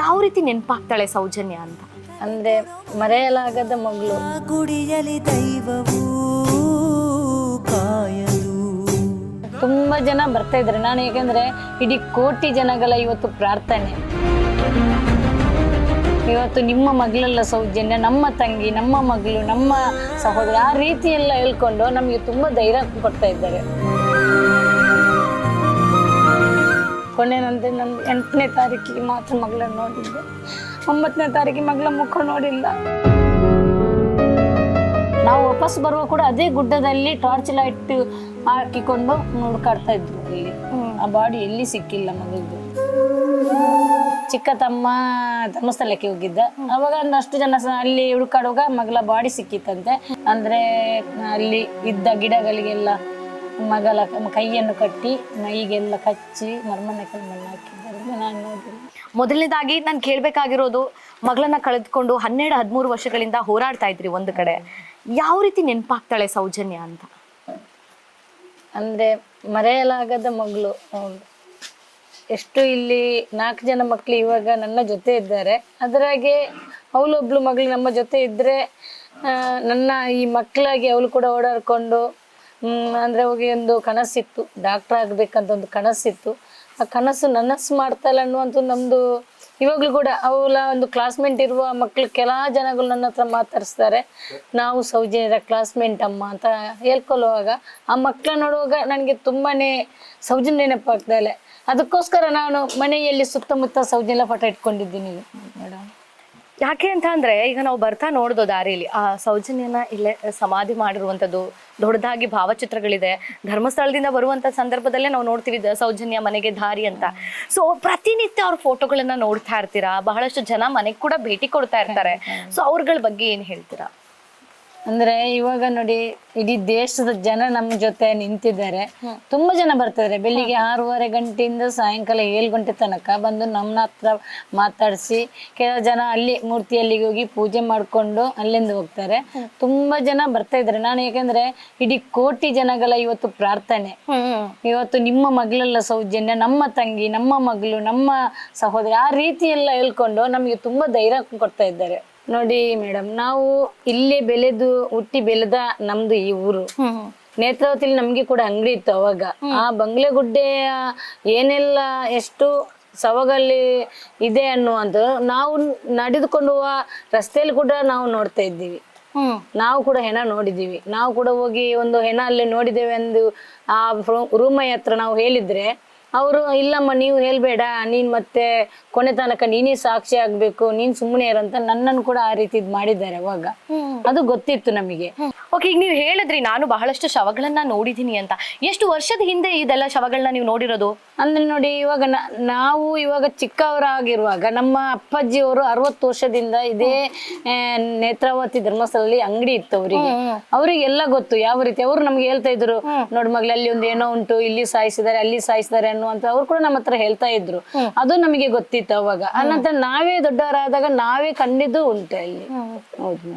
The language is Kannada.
ಯಾವ ರೀತಿ ನೆನಪಾಗ್ತಾಳೆ ಸೌಜನ್ಯ ಅಂತ? ಅಂದ್ರೆ ಮರೆಯಲಾಗದ ಮಗಳು. ಗುಡಿಯಲಿ ದೈವವು ಕಾಯದು ತುಂಬಾ ಜನ ಬರ್ತಾ ಇದ್ದಾರೆ. ನಾನು ಏಕೆಂದ್ರೆ ಇಡೀ ಕೋಟಿ ಜನಗಳ ಇವತ್ತು ಪ್ರಾರ್ಥನೆ. ಇವತ್ತು ನಿಮ್ಮ ಮಗಳೆಲ್ಲ ಸೌಜನ್ಯ ನಮ್ಮ ತಂಗಿ ನಮ್ಮ ಮಗಳು ನಮ್ಮ ಸಹೋದರ ಆ ರೀತಿ ಎಲ್ಲ ಹೇಳ್ಕೊಂಡು ನಮಗೆ ತುಂಬಾ ಧೈರ್ಯ ಕೊಡ್ತಾ ಇದ್ದಾರೆ. ಕೊನೆ ನಮ್ಮ ನಂದು ಎಂಟನೇ ತಾರೀಕಿಗೆ ಮಾತ್ರ ಮಗಳನ್ನ ನೋಡಿದ್ದೆ. ಒಂಬತ್ತನೇ ತಾರೀಕಿಗೆ ಮಗಳ ಮುಖ ನೋಡಿಲ್ಲ. ನಾವು ವಾಪಸ್ ಬರುವ ಕೂಡ ಅದೇ ಗುಡ್ಡದಲ್ಲಿ ಟಾರ್ಚ್ ಲೈಟ್ ಹಾಕಿಕೊಂಡು ನೋಡ್ಕಾಡ್ತಾ ಇದ್ರು ಇಲ್ಲಿ. ಆ ಬಾಡಿ ಎಲ್ಲಿ ಸಿಕ್ಕಿಲ್ಲ ಮಗಳದು. ಚಿಕ್ಕ ತಮ್ಮ ಧರ್ಮಸ್ಥಳಕ್ಕೆ ಹೋಗಿದ್ದ. ಅವಾಗ ಒಂದಷ್ಟು ಜನ ಅಲ್ಲಿ ಹುಡುಕಾಡುವಾಗ ಮಗಳ ಬಾಡಿ ಸಿಕ್ಕಿತ್ತಂತೆ. ಅಂದ್ರೆ ಅಲ್ಲಿ ಇದ್ದ ಗಿಡಗಳಿಗೆಲ್ಲ ಮಗಳ ಕೈಯನ್ನು ಕಟ್ಟಿ ಮೈಗೆಲ್ಲ ಕಚ್ಚಿ ಮರ್ಮನೆ ಮಣ್ಣು ಹಾಕಿದ್ದಾರೆ ಅಂತ ನಾನು ನೋಡಿಲ್ಲ. ಮೊದಲನೇದಾಗಿ ನಾನು ಕೇಳಬೇಕಾಗಿರೋದು ಮಗಳನ್ನ ಕಳೆದುಕೊಂಡು ಹನ್ನೆರಡು ಹದಿಮೂರು ವರ್ಷಗಳಿಂದ ಹೋರಾಡ್ತಾ ಇದ್ರಿ ಒಂದು ಕಡೆ. ಯಾವ ರೀತಿ ನೆನಪಾಗ್ತಾಳೆ ಸೌಜನ್ಯ ಅಂತ? ಅಂದ್ರೆ ಮರೆಯಲಾಗದ ಮಗಳು. ಎಷ್ಟು ಇಲ್ಲಿ ನಾಲ್ಕು ಜನ ಮಕ್ಕಳು ಇವಾಗ ನನ್ನ ಜೊತೆ ಇದ್ದಾರೆ. ಅದರಾಗೆ ಅವಳೊಬ್ಳು ಮಗಳು ನಮ್ಮ ಜೊತೆ ಇದ್ರೆ ನನ್ನ ಈ ಮಕ್ಕಳಾಗಿ ಅವಳು ಕೂಡ ಓಡಾಡ್ಕೊಂಡು ಅಂದ್ರೆ ಹೋಗಿ ಒಂದು ಕನಸಿತ್ತು. ಡಾಕ್ಟರ್ ಆಗಬೇಕಂತ ಒಂದು ಕನಸಿತ್ತು. ಆ ಕನಸು ನನಸು ಮಾಡ್ತಾಯಿಲ್ಲ ಅನ್ನುವಂಥ ನಮ್ಮದು ಇವಾಗಲೂ ಕೂಡ ಅವಳ ಒಂದು ಕ್ಲಾಸ್ಮೇಟ್ ಇರುವ ಮಕ್ಕಳು ಕೆಲ ಜನಗಳು ನನ್ನ ಹತ್ರ ಮಾತಾಡಿಸ್ತಾರೆ. ನಾವು ಸೌಜನ್ಯದ ಕ್ಲಾಸ್ಮೇಟ್ ಅಮ್ಮ ಅಂತ ಹೇಳ್ಕೊಳ್ಳುವಾಗ ಆ ಮಕ್ಕಳ ನೋಡುವಾಗ ನನಗೆ ತುಂಬಾನೇ ಸೌಜನ್ಯ ನೆನಪಾಗ್ತಾ ಇಲ್ಲ ಅದಕ್ಕೋಸ್ಕರ ನಾನು ಮನೆಯಲ್ಲಿ ಸುತ್ತಮುತ್ತ ಸೌಜನ್ಯ ಫೋಟೋ ಇಟ್ಕೊಂಡಿದ್ದೀನಿ. ಮೇಡಮ್. ಯಾಕೆ ಅಂತ ಅಂದ್ರೆ, ಈಗ ನಾವು ಬರ್ತಾ ನೋಡ್ದು ದಾರಿಲಿ, ಆ ಸೌಜನ್ಯನ ಇಲ್ಲೇ ಸಮಾಧಿ ಮಾಡಿರುವಂತದ್ದು ದೊಡ್ಡದಾಗಿ ಭಾವಚಿತ್ರಗಳಿದೆ, ಧರ್ಮಸ್ಥಳದಿಂದ ಬರುವಂತ ಸಂದರ್ಭದಲ್ಲೇ ನಾವು ನೋಡ್ತೀವಿ ಸೌಜನ್ಯ ಮನೆಗೆ ದಾರಿ ಅಂತ. ಸೊ ಪ್ರತಿನಿತ್ಯ ಅವ್ರ ಫೋಟೋಗಳನ್ನ ನೋಡ್ತಾ ಇರ್ತೀರಾ? ಬಹಳಷ್ಟು ಜನ ಮನೆಗೆ ಕೂಡ ಭೇಟಿ ಕೊಡ್ತಾ ಇರ್ತಾರೆ. ಸೊ ಅವ್ರಗಳ ಬಗ್ಗೆ ಏನ್ ಹೇಳ್ತೀರಾ? ಅಂದ್ರೆ ಇವಾಗ ನೋಡಿ ಇಡೀ ದೇಶದ ಜನ ನಮ್ಮ ಜೊತೆ ನಿಂತಿದ್ದಾರೆ. ತುಂಬಾ ಜನ ಬರ್ತಿದ್ದಾರೆ ಬೆಳಿಗ್ಗೆ ಆರೂವರೆ ಗಂಟೆಯಿಂದ ಸಾಯಂಕಾಲ ಏಳು ಗಂಟೆ ತನಕ ಬಂದು ನಮ್ಮ ಹತ್ರ ಮಾತಾಡಿಸಿ ಕೆಲವು ಜನ ಅಲ್ಲಿ ಮೂರ್ತಿಯಲ್ಲಿ ಹೋಗಿ ಪೂಜೆ ಮಾಡ್ಕೊಂಡು ಅಲ್ಲಿಂದ ಹೋಗ್ತಾರೆ. ತುಂಬಾ ಜನ ಬರ್ತಾ ಇದ್ದಾರೆ. ನಾನು ಯಾಕಂದ್ರೆ ಇಡೀ ಕೋಟಿ ಜನಗಳ ಇವತ್ತು ಪ್ರಾರ್ಥನೆ. ಇವತ್ತು ನಿಮ್ಮ ಮಗಳೆಲ್ಲ ಸೌಜನ್ಯ ನಮ್ಮ ತಂಗಿ ನಮ್ಮ ಮಗಳು ನಮ್ಮ ಸಹೋದರಿ ಆ ರೀತಿ ಎಲ್ಲ ಹೇಳ್ಕೊಂಡು ನಮಗೆ ತುಂಬಾ ಧೈರ್ಯ ಕೊಡ್ತಾ ಇದ್ದಾರೆ. ನೋಡಿ ಮೇಡಮ್ ನಾವು ಇಲ್ಲೇ ಬೆಳೆದು ಹುಟ್ಟಿ ಬೆಳೆದ ನಮ್ದು ಈ ಊರು. ನೇತ್ರಾವತಿಲಿ ನಮ್ಗೆ ಕೂಡ ಅಂಗಡಿ ಇತ್ತು ಅವಾಗ. ಆ ಬಂಗ್ಲೆಗುಡ್ಡೆಯ ಏನೆಲ್ಲ ಎಷ್ಟು ಸವಗಲ್ಲಿ ಇದೆ ಅನ್ನುವಂತ ನಾವು ನಡೆದುಕೊಂಡು ಹೋಗುವ ರಸ್ತೆಯಲ್ಲಿ ಕೂಡ ನಾವು ನೋಡ್ತಾ ಇದ್ದೀವಿ. ನಾವು ಕೂಡ ಹೆಣ ನೋಡಿದ್ದೀವಿ. ನಾವು ಕೂಡ ಹೋಗಿ ಒಂದು ಹೆಣ ಅಲ್ಲಿ ನೋಡಿದ್ದೇವೆ ಎಂದು ಆ ರೂಮಯ್ಯ ಹತ್ರ ನಾವು ಹೇಳಿದ್ರೆ ಅವರು ಇಲ್ಲಮ್ಮ ನೀವು ಹೇಳ್ಬೇಡ. ನೀನ್ ಮತ್ತೆ ಕೊನೆ ತನಕ ನೀನೇ ಸಾಕ್ಷಿ ಆಗ್ಬೇಕು. ನೀನ್ ಸುಮ್ಮನೆ ಇರಂತ ನನ್ನನ್ನು ಕೂಡ ಆ ರೀತಿ ಇದ್ ಮಾಡಿದ್ದಾರೆ ಅವಾಗ. ಅದು ಗೊತ್ತಿತ್ತು ನಮಗೆ. ಓಕೆ ಈಗ ನೀವು ಹೇಳಿದ್ರಿ ನಾನು ಬಹಳಷ್ಟು ಶವಗಳನ್ನ ನೋಡಿದೀನಿ ಅಂತ. ಎಷ್ಟು ವರ್ಷದ ಹಿಂದೆ ಇದೆಲ್ಲ ಶವಗಳನ್ನ ನೀವು ನೋಡಿರೋದು? ಅಂದ್ರೆ ನೋಡಿ ಇವಾಗ ನಾವು ಇವಾಗ ಚಿಕ್ಕವರಾಗಿರುವಾಗ ನಮ್ಮ ಅಪ್ಪಾಜಿಯವರು ಅರವತ್ತು ವರ್ಷದಿಂದ ಇದೇ ನೇತ್ರಾವತಿ ಧರ್ಮಸ್ಥಳದಲ್ಲಿ ಅಂಗಡಿ ಇತ್ತು ಅವರಿಗೆ. ಅವರಿಗೆಲ್ಲ ಗೊತ್ತು ಯಾವ ರೀತಿ ಅವರು ನಮ್ಗೆ ಹೇಳ್ತಾ ಇದ್ರು ನೋಡ್ ಮಗ್ಳು ಅಲ್ಲಿ ಒಂದು ಏನೋ ಉಂಟು ಇಲ್ಲಿ ಸಾಯಿಸಿದ್ದಾರೆ ಅಲ್ಲಿ ಸಾಯಿಸಿದ್ದಾರೆ ಅನ್ನುವಂತ ಅವ್ರು ಕೂಡ ನಮ್ಮ ಹತ್ರ ಹೇಳ್ತಾ ಇದ್ರು. ಅದು ನಮಗೆ ಗೊತ್ತಿತ್ತು ಅವಾಗ. ಅನಂತರ ನಾವೇ ದೊಡ್ಡವರಾದಾಗ ನಾವೇ ಕಂಡಿದ್ದು ಉಂಟು ಅಲ್ಲಿ. ಹೌದು.